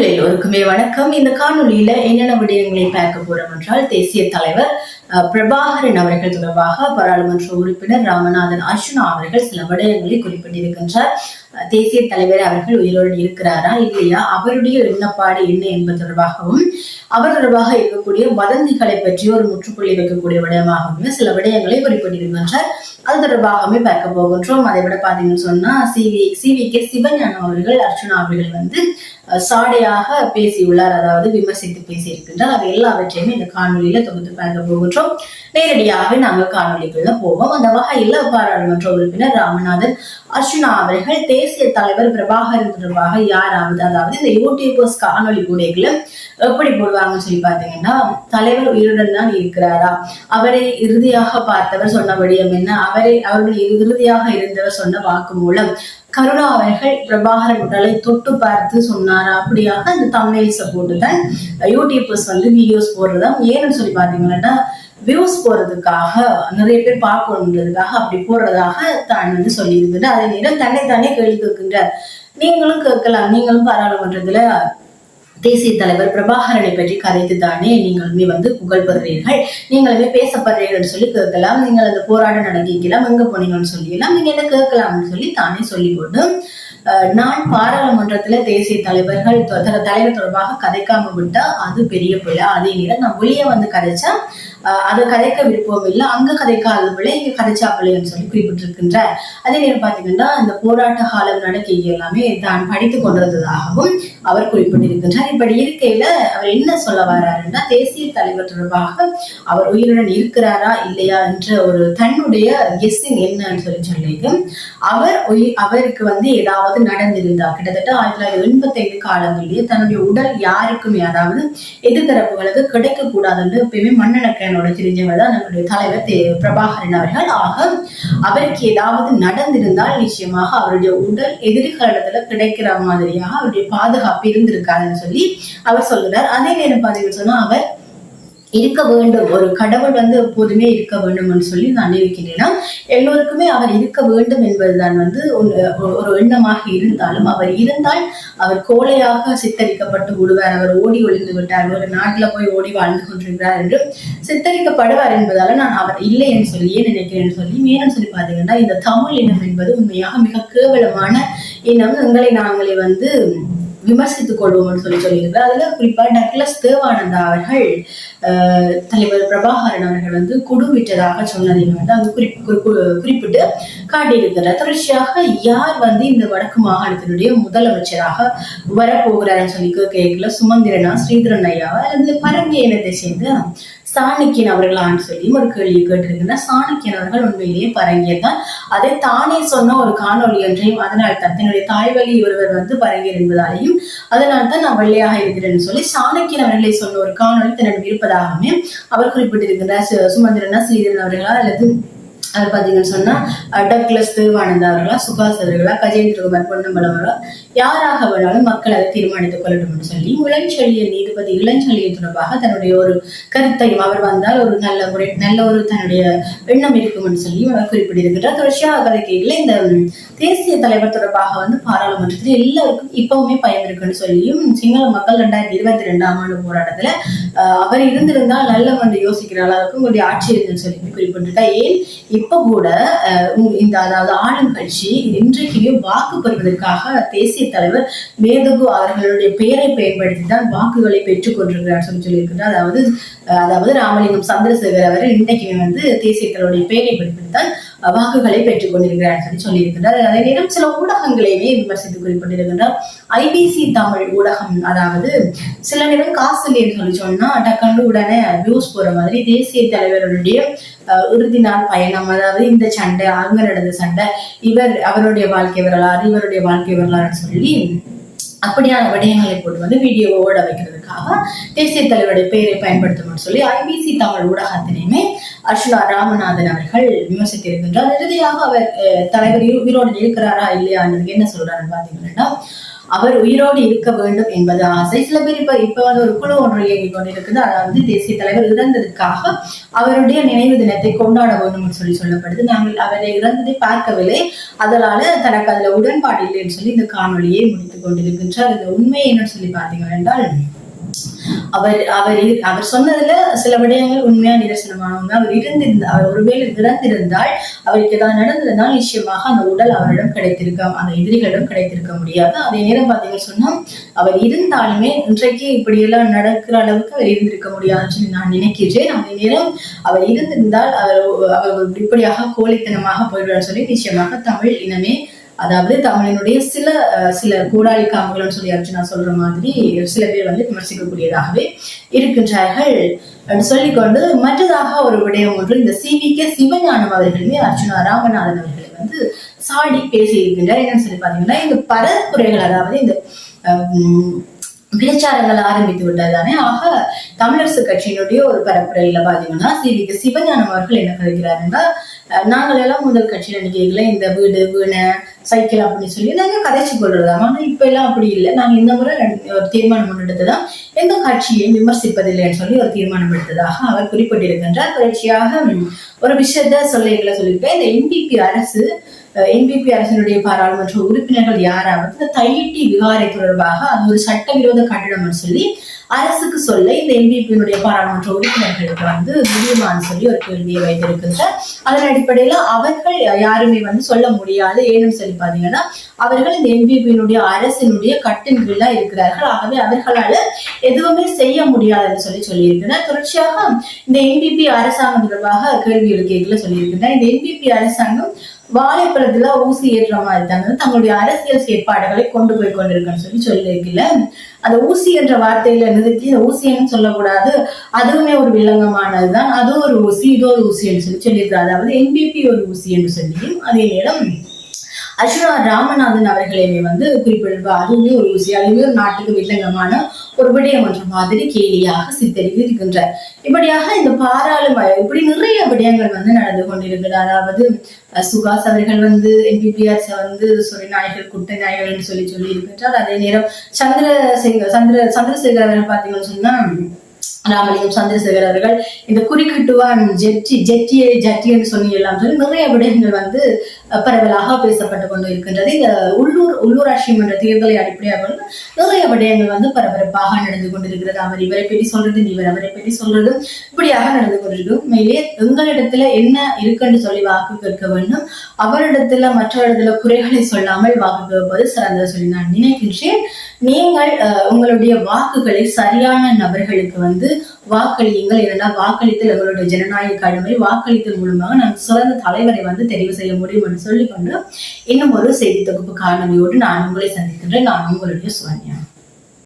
உங்கள் எல்லோருக்குமே வணக்கம். இந்த காணொலியில என்னென்ன விடயங்களை பார்க்க போறோம் என்றால் தேசிய தலைவர் பிரபாகரன் அவர்கள் தொடர்பாக பாராளுமன்ற உறுப்பினர் ராமநாதன் அர்ஜுனா அவர்கள் சில விடயங்களை குறிப்பிட்டிருக்கின்றார். தேசிய தலைவர் அவர்கள் உயிரோடு இருக்கிறாரா இல்லையா? அவருடைய எண்ணப்பாடு என்ன என்பது தொடர்பாகவும் அவர் தொடர்பாக இருக்கக்கூடிய வதந்திகளை பற்றி ஒரு முற்றுப்புள்ளி வைக்கக்கூடிய விடயமாகவும் சில விடயங்களை குறிப்பிட்டிருக்கின்றார். அது தொடர்பாகவே பார்க்க போகின்றோம். அதை விட பாத்தீங்கன்னு சொன்னா சிவி சிவி கே சிவஞானம் அவர்கள் அர்ச்சுனா அவர்கள் வந்து சாடையாக பேசியுள்ளார் அதாவது விமர்சித்து பேசியிருக்கின்றார். அவை எல்லாவற்றையுமே இந்த காணொலியில தொகுத்து பார்க்க போகின்றோம். மற்றும் நேரடியாக நாங்கள் காணொலிக்குள்ள போவோம். அந்த வகையில் பாராளுமன்ற உறுப்பினர் ராமநாதன் அர்ச்சுனா அவர்கள் தேசிய தலைவர் பிரபாகரன் தொடர்பாக யாராவது அதாவது இந்த யூடியூபர்ஸ் காணொலி கூடைகளை எப்படி போடுவாங்கன்னு சொல்லி பாத்தீங்கன்னா தலைவர் உயிருடன் தான் இருக்கிறாரா? அவரை இறுதியாக பார்த்தவர் சொன்ன விடயம் என்ன? அவரை அவர்கள் இறுதியாக இருந்தவர் சொன்ன வாக்கு மூலம் கருணா அவர்கள் பிரபாகரன் உடலை தொட்டு பார்த்து சொன்னாரா? அப்படியாக அந்த தமிழ்ஸை போட்டு தான் யூடியூபர்ஸ் வந்து வீடியோஸ் போடுறதா ஏன்னு சொல்லி பாத்தீங்கன்னா வியூஸ் போறதுக்காக நிறைய பேர் பார்க்கணுன்றதுக்காக அப்படி போடுறதாக தான் வந்து சொல்லியிருந்தது அதே நேரம் தன்னை தானே கேள்வி கேட்கின்ற நீங்களும் கேட்கலாம். நீங்களும் பாராளுமன்றத்துல தேசிய தலைவர் பிரபாகரனை பற்றி கதைத்து தானே நீங்களுமே வந்து புகழ் பெறுறீர்கள். நீங்களுமே பேசப்படுறீர்கள் சொல்லி கேட்கலாம். நீங்கள் அந்த போராட்டம் நடத்திக்கலாம் எங்க போனீங்கன்னு சொல்லிடலாம் நீங்க என்ன கேட்கலாம்னு சொல்லி தானே சொல்லி போட்டு அஹ், நான் பாராளுமன்றத்துல தேசிய தலைவர்கள் தலைவர் தொடர்பாக கதைக்காம விட்டா அது பெரிய பிள்ளை அதே நேரம் நான் வெளியே வந்து கதைச்சா அதை கதைக்க விருப்பம் இல்லை. அங்க கதைக்காத பிள்ளை இங்க கதைச்சா பிள்ளைன்னு சொல்லி குறிப்பிட்டிருக்கின்றார். அதே நேரம் பாத்தீங்கன்னா இந்த போராட்ட காலம் நடக்க எல்லாமே தான் படித்து கொண்டிருந்ததாகவும் அவர் குறிப்பிட்டிருக்கின்றார். இப்படி இருக்கையில அவர் என்ன சொல்ல வர்றாருன்னா தேசிய தலைவர் தொடர்பாக அவர் உயிருடன் இருக்கிறாரா இல்லையா என்ற ஒரு தன்னுடைய கெஸ்ஸிங் என்னன்னு சொல்லி சொல்லிட்டு அவர் அவருக்கு வந்து ஏதாவது நடந்திருந்தா கிட்டத்தட்ட ஆயிரத்தி தொள்ளாயிரத்தி எண்பத்தி ஐந்து காலங்களிலேயே தன்னுடைய உடல் யாருக்குமே அதாவது எதிர்த்தரப்புகளுக்கு கிடைக்க கூடாதுன்னு எப்பயுமே மன்னனக்கனோட தெரிஞ்சவர் தான் நம்முடைய தலைவர் தே- பிரபாகரன் அவர்கள். ஆக அவருக்கு ஏதாவது நடந்திருந்தால் நிச்சயமாக அவருடைய உடல் எதிர்காலத்துல கிடைக்கிற மாதிரியாக அவருடைய பாதுகாப்பு இருந்திருக்காதுன்னு சொல்லி அவர் சொல்லுறார். அதே நேரம் பாத்தீங்கன்னு சொன்னா அவர் இருக்க வேண்டும். ஒரு கடவுள் வந்து எப்போதுமே இருக்க வேண்டும்னு சொல்லி நான் நினைக்கிறேன்னா எல்லோருக்குமே அவர் இருக்க வேண்டும் என்பதுதான் வந்து ஒரு எண்ணமாக இருந்தாலும் அவர் இருந்தால் அவர் கோழையாக சித்தரிக்கப்பட்டு விடுவார். அவர் ஓடி ஒளிந்து விட்டார். ஒரு நாட்டில் போய் ஓடி வாழ்ந்து கொண்டிருக்கிறார் என்று சித்தரிக்கப்படுவார் என்பதால நான் அவர் இல்லை என்று சொல்லியே நினைக்கிறேன்னு சொல்லி மேலும் சொல்லி பார்த்தீங்கன்னா இந்த தமிழ் இனம் என்பது உண்மையாக மிக கேவலமான இனம். எங்களை நாங்களே வந்து விமர்சித்துக் கொள்வோம்னு சொல்லி சொல்லியிருக்கிறார். அதுல குறிப்பா டக்ளஸ் தேவானந்தா அவர்கள் தலைவர் பிரபாகரன் அவர்கள் வந்து குடும்பிட்டதாக சொன்னதை வந்து அங்கு குறிப்பிட்டு காட்டியிருக்கிறார். தொடர்ச்சியாக யார் வந்து இந்த வடக்கு மாகாணத்தினுடைய முதலமைச்சராக வரப்போகிறார்னு சொல்லி கேட்கல. சுமந்திரனா ஸ்ரீதரன் ஐயாவா அல்லது பரங்கிய இனத்தை சேர்ந்த சாணக்கியன் அவர்களான்னு சொல்லி ஒரு கேள்வி கேட்டிருக்கின்றனர் சாணக்கியன் அவர்கள் உண்மையிலேயே பரங்கியர் தான். அதை தானே சொன்ன ஒரு காணொளி என்றையும் அதனால் தான் தன்னுடைய தாய்வழி ஒருவர் வந்து பரங்கியர் என்பதாலையும் அதனால் தான் நான் வெள்ளையாக இருக்கிறேன்னு சொல்லி சாணக்கியன் அவர்களை சொன்ன ஒரு காணொலி தன்னிடம் இருப்பதாகவே அவர் குறிப்பிட்டிருக்கின்றார் சுமந்திரனா ஸ்ரீதரன் அவர்களா அல்லது அது பார்த்தீங்கன்னு சொன்னால் அஹ், டக்ளஸ் திருவானந்தா அவர்களா சுபாஷ் அவர்களா கஜேந்திரகுமார் பொன்னம்பலம் அவர்களா யாராக வேணாலும் மக்கள் அதை தீர்மானித்துக் கொள்ளட்டும் சொல்லி இளஞ்செழியன் நீதிபதி இளஞ்செழியன் தொடர்பாக தன்னுடைய ஒரு கருத்தையும் அவர் வந்தால் ஒரு நல்ல முறை நல்ல ஒரு தன்னுடைய எண்ணம் இருக்கும்னு சொல்லி அவர் குறிப்பிட்டிருக்கிறார். தொடர்ச்சியாக கதைக்கையில் இந்த தேசிய தலைவர் தொடர்பாக வந்து பாராளுமன்றத்தில் எல்லாருக்கும் இப்பவுமே பயம் இருக்குன்னு சொல்லியும் சிங்கள மக்கள் ரெண்டாயிரத்தி இருபத்தி ரெண்டாம் ஆண்டு போராட்டத்துல அஹ், அவர் இருந்திருந்தால் நல்ல வந்து யோசிக்கிற அளவுக்கு உங்களுடைய ஆட்சி இருந்துன்னு சொல்லி குறிப்பிட்டிருக்கா ஏன்? இப்ப கூட அஹ், இந்த அதாவது ஆளும் கட்சி இன்றைக்குமே வாக்கு பெறுவதற்காக தேசிய தலைவர் மேதகு அவர்களுடைய பெயரை பயன்படுத்தி தான் வாக்குகளை பெற்றுக் கொண்டிருக்கிறார் சொல்லி சொல்லியிருக்கிறார் அதாவது அதாவது ராமலிங்கம் சந்திரசேகர் அவர் இன்றைக்குமே வந்து தேசிய தலைவருடைய பெயரை பயன்படுத்தி தான் வாக்குகளை பெற்றுக் கொண்டிருக்கிறார் சொல்லி சொல்லியிருக்கிறார் அதே நேரம் சில ஊடகங்களையுமே விமர்சித்து குறிப்பிட்டிருக்கின்றார். ஐபிசி தமிழ் ஊடகம் அதாவது சில நேரம் காசு இல்லைன்னு சொல்லி சொன்னா டக்குன்னு உடனே வியூஸ் போற மாதிரி தேசிய தலைவருடைய இறுதி நாள் பயணம் அதாவது இந்த சண்டை அங்க நடந்த சண்டை இவர் அவருடைய வாழ்க்கை வரலாறு இவருடைய வாழ்க்கை வரலாறுன்னு சொல்லி அப்படியான விடயங்களை போட்டு வந்து வீடியோவோட ஓட வைக்கிறதுக்காக தேசிய தலைவருடைய பெயரை பயன்படுத்தணும்னு சொல்லி ஐபிசி தமிழ் ஊடகத்தினையுமே அர்ஷுலா ராமநாதன் அவர்கள் விமர்சித்திருக்கின்றார். இறுதியாக அவர் அஹ், தலைவர் உயிரோடு இருக்கிறாரா இல்லையா என்ன சொல்றாருன்னு பாத்தீங்கன்னா அவர் உயிரோடு இருக்க வேண்டும் என்பது ஆசை. சில பேர் இப்ப இப்ப வந்து ஒரு குழு ஒன்று இயங்கிக் கொண்டிருக்குது. அதாவது தேசிய தலைவர் இறந்ததுக்காக அவருடைய நினைவு தினத்தை கொண்டாட வேண்டும் என்று சொல்லி சொல்லப்படுது. நாங்கள் அவரை இறந்ததை பார்க்கவில்லை. அதனால தனக்கு அதுல உடன்பாடு இல்லைன்னு சொல்லி இந்த காணொளியை முடித்துக் கொண்டிருக்கின்றார். இந்த உண்மை என்னன்னு சொல்லி பார்த்தீங்க என்றால் அவர் அவர் அவர் சொன்னதுல சில விடயங்கள் உண்மையா நிதர்சனமானவங்க அவர் இருந்திருந்த அவர் ஒருவேளை இறந்திருந்தால் அவருக்கு ஏதாவது நடந்திருந்தால் நிச்சயமாக அந்த உடல் அவரிடம் கிடைத்திருக்க அந்த எதிரிகளிடம் கிடைத்திருக்க முடியாது. அதே நேரம் பார்த்தீங்கன்னு சொன்னா அவர் இருந்தாலுமே இன்றைக்கு இப்படியெல்லாம் நடக்கிற அளவுக்கு அவர் இருந்திருக்க முடியாதுன்னு சொல்லி நான் நினைக்கிறேன். அதே நேரம் அவர் இருந்திருந்தால் அவர் அவர் இப்படியாக கோழித்தனமாக போயிடுவார் சொல்லி நிச்சயமாக தமிழ் இனமே அதாவது தமிழனுடைய சில சில கூடாளி காம்புகள்னு சொல்லி அர்ஜுனா சொல்ற மாதிரி சில பேர் வந்து விமர்சிக்கக்கூடியதாகவே இருக்கின்றார்கள். சொல்லிக்கொண்டு மற்றதாக ஒரு விடயம் ஒன்று இந்த சி வி கே சிவஞானம் அவர்களுமே அர்ஜுனா ராமநாதன் அவர்களை வந்து சாடி பேசி இருக்கின்றார் என்னன்னு சொல்லி பாத்தீங்கன்னா இந்த பரப்புரைகள் அதாவது இந்த பிரச்சாரங்கள் ஆரம்பித்து விட்டதானே ஆக தமிழரசு கட்சியினுடைய ஒரு பரப்புரையில பாத்தீங்கன்னா சி சிவஞானம் அவர்கள் என்ன கருக்கிறாருன்னா நாங்கள் எல்லாம் முதல் கட்சியில் நினைக்கல இந்த வீடு வீணை சைக்கிள் அப்படின்னு சொல்லி நாங்கள் கதைச்சு கொள்றதாம் ஆனால் இப்போ எல்லாம் அப்படி இல்லை. நாங்கள் இந்த முறை ஒரு தீர்மானம் முன்னெடுத்ததான் எந்த கட்சியையும் விமர்சிப்பதில்லைன்னு சொல்லி ஒரு தீர்மானம் எடுத்ததாக அவர் குறிப்பிட்டிருக்கின்றார். தொடர்ச்சியாக ஒரு விஷயத்த சொல்லிகளை சொல்லியிருப்பேன். இந்த என்பிபி அரசு என்பிபி அரசினுடைய பாராளுமன்ற உறுப்பினர்கள் யாராவது இந்த தையிட்டி விகாரை தொடர்பாக அது ஒரு சட்டவிரோத கட்டிடம்னு சொல்லி அரசுக்கு சொல்ல இந்த என்பிபியினுடைய பாராளுமன்ற உறுப்பினர்களுக்கு வந்து முடியுமான்னு சொல்லி ஒரு கேள்வியை வைத்திருக்கின்றார் அதன் அடிப்படையில அவர்கள் யாருமே வந்து சொல்ல முடியாது. ஏன்னு சொல்லி பாத்தீங்கன்னா அவர்கள் இந்த என்பிபியினுடைய அரசினுடைய கட்டின் கீழா இருக்கிறார்கள். ஆகவே அவர்களால எதுவுமே செய்ய முடியாதுன்னு சொல்லி சொல்லியிருக்கிறார் தொடர்ச்சியாக இந்த என்பிபி அரசாங்கம் தொடர்பாக கேள்வி எழுக்கைகளை சொல்லியிருக்கிறார் இந்த என்பிபி அரசாங்கம் வாழைப்பழத்துல ஊசி ஏற்ற மாதிரி தான். தங்களுடைய அரசியல் செயற்பாடுகளை கொண்டு போய் கொண்டிருக்குன்னு சொல்லி சொல்லியிருக்கல அந்த ஊசி என்ற வார்த்தையில நிறுத்தி ஊசின்னு சொல்லக்கூடாது அதுவுமே ஒரு வில்லங்கமானதுதான். அது ஒரு ஊசி இது ஒரு ஊசி என்று சொல்லி சொல்லியிருக்கிறார். அதாவது என்பிபி ஒரு ஊசி என்று சொல்லியும் அதே நேரம் அஸ்வரா ராமநாதன் அவர்களையுமே வந்து குறிப்பிடுவார் அதுவுமே ஒரு ஊசி அதுவுமே ஒரு நாட்டுக்கு வில்லங்கமான ஒரு விடயம் என்ற மாதிரி கேலியாக சித்தரித்து இருக்கின்றார். இப்படியாக இந்த பாராளுமன்ற இப்படி நிறைய விடயங்கள் வந்து நடந்து கொண்டிருக்கிறது. அதாவது சுகாஸ் அவர்கள் வந்து என்பிபிஆர்ஸ் வந்து சொல்லி நாய்கள் குட்டை நாய்கள் என்று சொல்லி சொல்லி இருக்கின்றார் அதே நேரம் சந்திரசேகர் சந்திர சந்திரசேகர் அவர்கள் பார்த்தீங்கன்னு சொன்னா ராமலிங்கம் சந்திரசேகர் அவர்கள் இந்த குறிக்கிட்டுவான் ஜெட்டி ஜெட்டியை ஜட்டி என்று சொல்லி எல்லாம் சொல்லி நிறைய விடயங்கள் வந்து பரவலாக பேசப்பட்டு கொண்டு இருக்கின்றது. இந்த உள்ளூர் உள்ளூராட்சி மன்ற தேர்தலை அடிப்படையாக கொண்டு நிறைய விடயங்கள் வந்து பரபரப்பாக நடந்து கொண்டிருக்கிறது. அவர் இவரை பற்றி சொல்றது இவர் அவரை பற்றி சொல்றது இப்படியாக நடந்து கொண்டிருக்கும் மேலே எங்களிடத்துல என்ன இருக்குன்னு சொல்லி வாக்கு கேட்க வேண்டும். அவரிடத்துல மற்றவரிடத்துல குறைகளை சொல்லாமல் வாக்கு கேட்பது சிறந்தது சொல்லி நான் நினைக்கின்றேன். நீங்கள் அஹ், உங்களுடைய வாக்குகளை சரியான நபர்களுக்கு வந்து வாக்களியுங்கள். இல்லைன்னா வாக்களித்தல் எங்களுடைய ஜனநாயக கடமை வாக்களித்தல் மூலமாக நாம் சிறந்த தலைவரை வந்து தெரிவு செய்ய முடியும் சொல்லிக்கொண்டு இன்னும் ஒரு செய்தி தொகுப்பு காணொலியோடு நான் உங்களை சந்திக்கின்றேன். நான் உங்களுடைய சுவன்யா